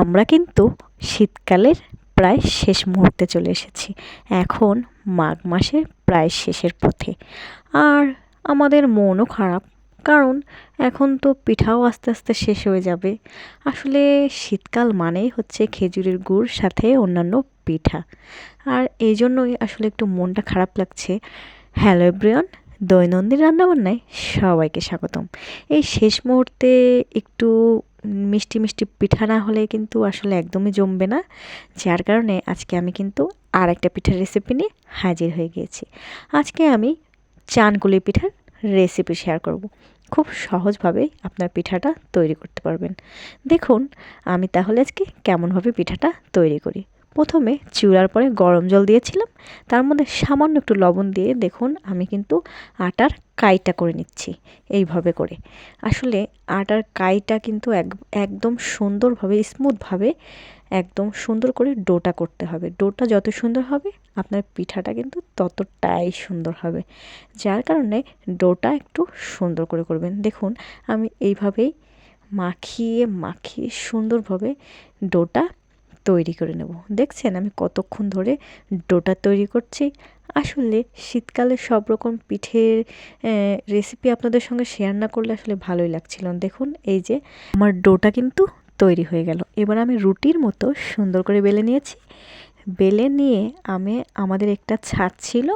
আমরা কিন্তু শীতকালের প্রায় শেষ মুহূর্তে চলে এসেছি। এখন মাঘ মাসের প্রায় শেষের পথে। আর আমাদের মনও খারাপ, কারণ এখন তো পিঠাও আস্তে আস্তে শেষ হয়ে যাবে। আসলে শীতকাল মানেই হচ্ছে খেজুরের গুড় সাথে অন্যান্য পিঠা। আর এই জন্যই আসলে একটু মনটা খারাপ লাগছে। হ্যালো এভরিওয়ান, দৈনন্দিন রান্নাবান্নায় সবাইকে স্বাগতম। এই শেষ মুহূর্তে একটু মিষ্টি মিষ্টি পিঠা না হলে কিন্তু আসলে একদমই জমবে না। যার কারণে আজকে আমি কিন্তু আর একটা পিঠার রেসিপি নিয়ে হাজির হয়ে গিয়েছি। আজকে আমি চানকুলি পিঠার রেসিপি শেয়ার করব। খুব সহজভাবে আপনার পিঠাটা তৈরি করতে পারবেন। দেখুন, আমি তাহলে আজকে কেমনভাবে পিঠাটা তৈরি করি। প্রথমে চিউড়ার পরে গরম জল দিয়েছিলাম। তার মধ্যে সামান্য একটু লবণ দিয়ে দেখুন আমি কিন্তু আটার কাইটা করে নিচ্ছি এইভাবে করে। আসলে আটার কাইটা কিন্তু এক, একদম সুন্দরভাবে, স্মুথভাবে একদম সুন্দর করে ডোটা করতে হবে। ডোটা যত সুন্দর হবে আপনার পিঠাটা কিন্তু ততটাই সুন্দর হবে। যার কারণে ডোটা একটু সুন্দর করে করবেন। দেখুন আমি এইভাবেই মাখিয়ে মাখিয়ে সুন্দরভাবে ডোটা তৈরি করে নেব। দেখছেন আমি কতক্ষণ ধরে ডোটা তৈরি করছি। আসলে শীতকালে সব রকম পিঠের রেসিপি আপনাদের সঙ্গে শেয়ার না করলে আসলে ভালোই লাগছিল। দেখুন, এই যে আমার ডোটা কিন্তু তৈরি হয়ে গেল। এবার আমি রুটির মতো সুন্দর করে বেলে নিয়েছি। বেলে নিয়ে আমি, আমাদের একটা ছাদ ছিল,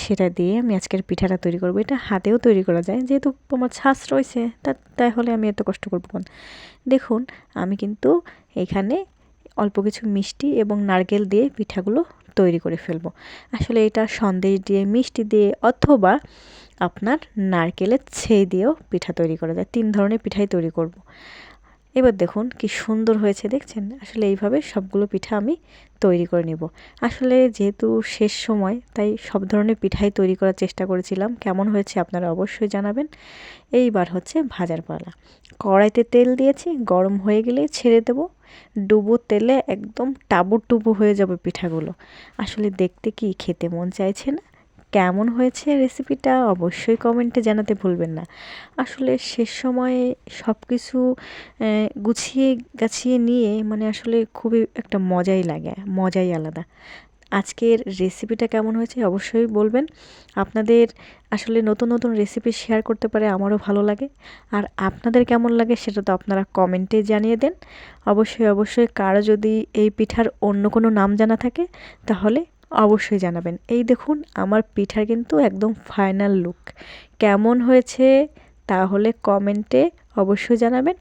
সেটা দিয়ে আমি আজকের পিঠাটা তৈরি করব। এটা হাতেও তৈরি করা যায়। যেহেতু আমার ছাঁচ রয়েছে, তা, তাহলে আমি এত কষ্ট করব দেখুন, আমি কিন্তু এখানে অল্প কিছু মিষ্টি এবং নারকেল দিয়ে পিঠাগুলো তৈরি করে ফেলব আসলে এটা সন্দেশ দিয়ে, মিষ্টি দিয়ে অথবা আপনার নারকেলের ছেই দিয়েও পিঠা তৈরি করা যায় তিন ধরনের পিঠাই তৈরি করব। এবার দেখুন কি সুন্দর হয়েছে, দেখছেন? আসলে এইভাবে সবগুলো পিঠা আমি তৈরি করে নেব। আসলে যেহেতু শেষ সময়, তাই সব ধরনের পিঠাই তৈরি করার চেষ্টা করেছিলাম। কেমন হয়েছে আপনারা অবশ্যই জানাবেন। এইবার হচ্ছে ভাজার পালা। কড়াইতে তেল দিয়েছি, গরম হয়ে গেলে ছেড়ে দেব। ডুবো তেলে একদম টাবু টুবু হয়ে যাবে পিঠাগুলো। আসলে দেখতে কি খেতে মন চাইছে না? কেমন হয়েছে রেসিপিটা অবশ্যই কমেন্টে জানাতে ভুলবেন না। আসলে শেষ সময়ে সব কিছু গুছিয়ে গাছিয়ে নিয়ে মানে আসলে খুবই একটা মজাই লাগে, মজাই আলাদা। আজকের রেসিপিটা কেমন হয়েছে অবশ্যই বলবেন। আপনাদের আসলে নতুন নতুন রেসিপি শেয়ার করতে পারে আমারও ভালো লাগে। আর আপনাদের কেমন লাগে সেটা তো আপনারা কমেন্টে জানিয়ে দেন। অবশ্যই অবশ্যই কারও যদি এই পিঠার অন্য কোনো নাম জানা থাকে তাহলে অবশ্যই জানাবেন। এই দেখুন, আমার পিঠার কিন্তু একদম ফাইনাল লুক কেমন হয়েছে তাহলে কমেন্টে অবশ্যই জানাবেন।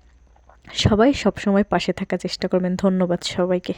সবাই সবসময় পাশে থাকার চেষ্টা করবেন। ধন্যবাদ সবাইকে।